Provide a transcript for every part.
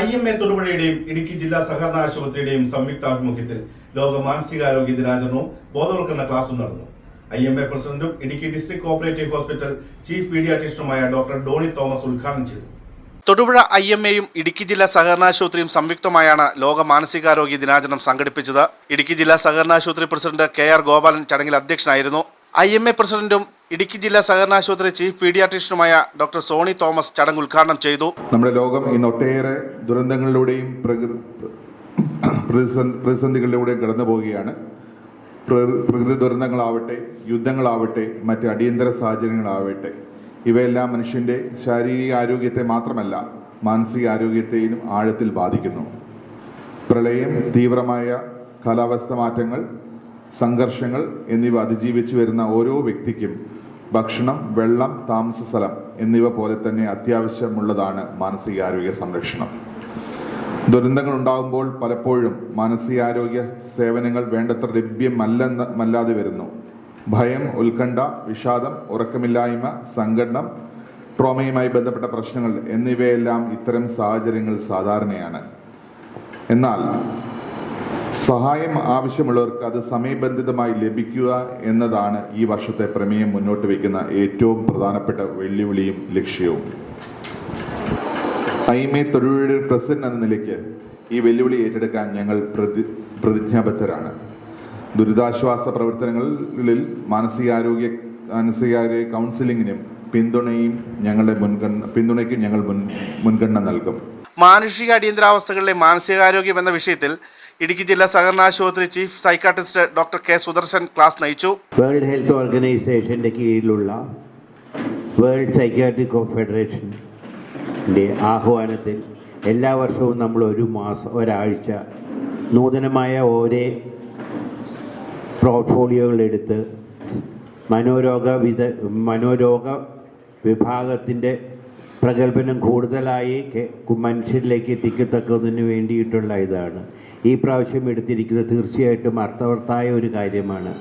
I M A തൊടുപുഴയുടെയും ഇടുക്കി ജില്ലാ സഹകരണ ആശുപത്രിയുടെയും സംയുക്താഭിമുഖ്യത്തിൽ ലോക മാനസികാരോഗ്യ ദിനാചരണവും ബോധവൽക്കരണ ക്ലാസും നടന്നു. ഐ എം എ പ്രസിഡന്റും Idukki district cooperative hospital chief പീഡിയാട്രിസ്റ്റുമായ doctor Doni Thomas ഉദ്ഘാടനം ചെയ്തു. തൊടുപുഴ ഐ എം എയും ഇടുക്കി ജില്ലാ സഹകരണാശുപത്രിയും സംയുക്തമായാണ് ലോക മാനസികാരോഗ്യ ദിനാചരണം സംഘടിപ്പിച്ചത്. ഇടുക്കി ജില്ലാ സഹകരണാശുപത്രി പ്രസിഡന്റ് കെ ആർ ഗോപാലൻ ചടങ്ങിൽ അധ്യക്ഷനായിരുന്നു. ഐ എം എ പ്രസിഡന്റും ഇടുക്കി ജില്ലാ സഹകരണ ആശുപത്രി ചീഫ് പീഡിയാട്രീഷ്യനുമായ ഡോക്ടർ സോണി തോമസ് ചടങ്ങ് ഉദ്ഘാടനം ചെയ്തു. നമ്മുടെ ലോകം ഇന്ന് ഒട്ടേറെ ദുരന്തങ്ങളിലൂടെയും പ്രതിസന്ധികളിലൂടെയും കടന്നു പോവുകയാണ്. പ്ര- പ്രകൃതി ദുരന്തങ്ങളാവട്ടെ യുദ്ധങ്ങളാവട്ടെ മറ്റ് അടിയന്തര സാഹചര്യങ്ങളാവട്ടെ ഇവയെല്ലാം മനുഷ്യന്റെ ശാരീരിക ആരോഗ്യത്തെ മാത്രമല്ല മാനസിക ആരോഗ്യത്തെയും ആഴത്തിൽ ബാധിക്കുന്നു. പ്രളയം തീവ്രമായ കാലാവസ്ഥ മാറ്റങ്ങൾ സംഘർഷങ്ങൾ എന്നിവ അതിജീവിച്ചു വരുന്ന ഓരോ വ്യക്തിക്കും ഭക്ഷണം വെള്ളം താമസ സ്ഥലം എന്നിവ പോലെ തന്നെ അത്യാവശ്യമുള്ളതാണ് മാനസികാരോഗ്യ സംരക്ഷണം. ദുരന്തങ്ങൾ ഉണ്ടാകുമ്പോൾ പലപ്പോഴും മാനസികാരോഗ്യ സേവനങ്ങൾ വേണ്ടത്ര ലഭ്യമല്ലെന്ന് മല്ലാതെ വരുന്നു. ഭയം ഉത്കണ്ഠ വിഷാദം ഉറക്കമില്ലായ്മ സംഘടനം ട്രോമയുമായി ബന്ധപ്പെട്ട പ്രശ്നങ്ങൾ എന്നിവയെല്ലാം ഇത്തരം സാഹചര്യങ്ങൾ സാധാരണയാണ്. എന്നാൽ സഹായം ആവശ്യമുള്ളവർക്ക് അത് സമയബന്ധിതമായി ലഭിക്കുക എന്നതാണ് ഈ വർഷത്തെ പ്രമേയം മുന്നോട്ട് വയ്ക്കുന്ന ഏറ്റവും പ്രധാനപ്പെട്ട വെല്ലുവിളിയും ലക്ഷ്യവും. ഐമെ തൊഴിലുടെ പ്രസിഡന്റ് എന്ന നിലയ്ക്ക് ഈ വെല്ലുവിളി ഏറ്റെടുക്കാൻ ഞങ്ങൾ പ്രതി പ്രതിജ്ഞാബദ്ധരാണ്. ദുരിതാശ്വാസ പ്രവർത്തനങ്ങളിൽ മാനസികാരോഗ്യ മാനസികാരോഗ്യ കൗൺസിലിങ്ങിനും പിന്തുണയും ഞങ്ങളുടെ മുൻഗണന പിന്തുണയ്ക്കും ഞങ്ങൾ മുൻ മുൻഗണന നൽകും. മാനുഷിക അടിയന്തരാവസ്ഥകളിലെ മാനസികാരോഗ്യം എന്ന വിഷയത്തിൽ ഇടുക്കി ജില്ലാ സഹകരണ ആശുപത്രി chief psychiatrist doctor K Sudarshan class നയിച്ചു. വേൾഡ് ഹെൽത്ത് ഓർഗനൈസേഷന്റെ കീഴിലുള്ള വേൾഡ് സൈക്യാട്രിക് കോൺഫെഡറേഷൻ ആഹ്വാനത്തിൽ എല്ലാ വർഷവും നമ്മൾ ഒരു മാസം ഒരാഴ്ച നൂതനമായ ഓരോ പോർട്ട്ഫോളിയോകളെടുത്ത് മനോരോഗ വിദ മനോരോഗ വിഭാഗത്തിന്റെ പ്രഗത്ഭനം കൂടുതലായി മനുഷ്യരിലേക്ക് എത്തിക്കത്തക്കതിന് വേണ്ടിയിട്ടുള്ള ഇതാണ്. ഈ പ്രാവശ്യം എടുത്തിരിക്കുന്നത് തീർച്ചയായിട്ടും അർത്ഥവർത്തായ ഒരു കാര്യമാണ്.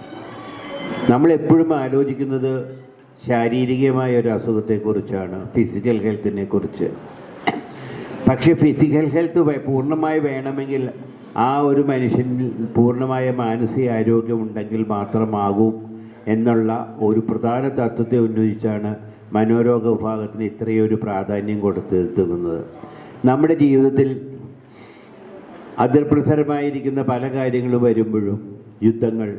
നമ്മൾ എപ്പോഴും ആലോചിക്കുന്നത് ശാരീരികമായ ഒരു അസുഖത്തെക്കുറിച്ചാണ് ഫിസിക്കൽ ഹെൽത്തിനെ കുറിച്ച് പക്ഷേ ഫിസിക്കൽ ഹെൽത്ത് പൂർണമായി വേണമെങ്കിൽ ആ ഒരു മനുഷ്യനിൽ പൂർണമായ മാനസിക ആരോഗ്യമുണ്ടെങ്കിൽ മാത്രമാകൂ എന്നുള്ള ഒരു പ്രധാന തത്വത്തെ ഉന്നയിച്ചാണ് മനോരോഗ വിഭാഗത്തിന് ഇത്രയൊരു പ്രാധാന്യം കൊടുത്തിരുത്തുന്നത് നമ്മുടെ ജീവിതത്തിൽ അതിർപ്രസരമായിരിക്കുന്ന പല കാര്യങ്ങളും വരുമ്പോഴും യുദ്ധങ്ങൾ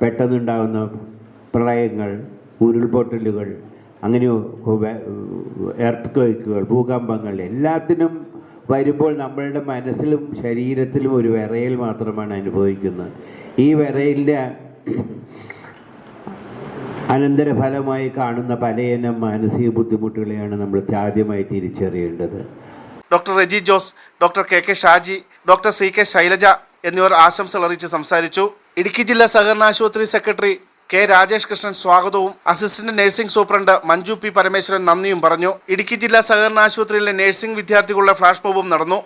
പെട്ടെന്നുണ്ടാകുന്ന പ്രളയങ്ങൾ ഉരുൾപൊട്ടലുകൾ അങ്ങനെ എർത്ത് ക്വേക്കുകൾ ഭൂകമ്പങ്ങൾ എല്ലാത്തിനും വരുമ്പോൾ നമ്മളുടെ മനസ്സിലും ശരീരത്തിലും ഒരു വിറയൽ മാത്രമാണ് അനുഭവിക്കുന്നത്. ഈ വിറയലിന്റെ അനന്തരഫലമായി കാണുന്ന പലയിനം മാനസിക ബുദ്ധിമുട്ടുകളെയാണ് നമ്മൾ ആദ്യമായി തിരിച്ചറിയേണ്ടത്. Doctor Reji Jose doctor K K Shaji doctor C K Shailaja എന്നിവർ ആശംസകൾ അറിയിച്ച് സംസാരിച്ചു. ഇടുക്കി ജില്ലാ സഹകരണ ആശുപത്രി സെക്രട്ടറി കെ രാജേഷ് കൃഷ്ണൻ സ്വാഗതവും assistant nursing superintendent Manju P Parameswaran നന്ദിയും പറഞ്ഞു. ഇടുക്കി ജില്ലാ സഹകരണ ആശുപത്രിയിലെ നഴ്സിംഗ് വിദ്യാർത്ഥികളുടെ ഫ്ലാഷ് മോബും നടന്നു.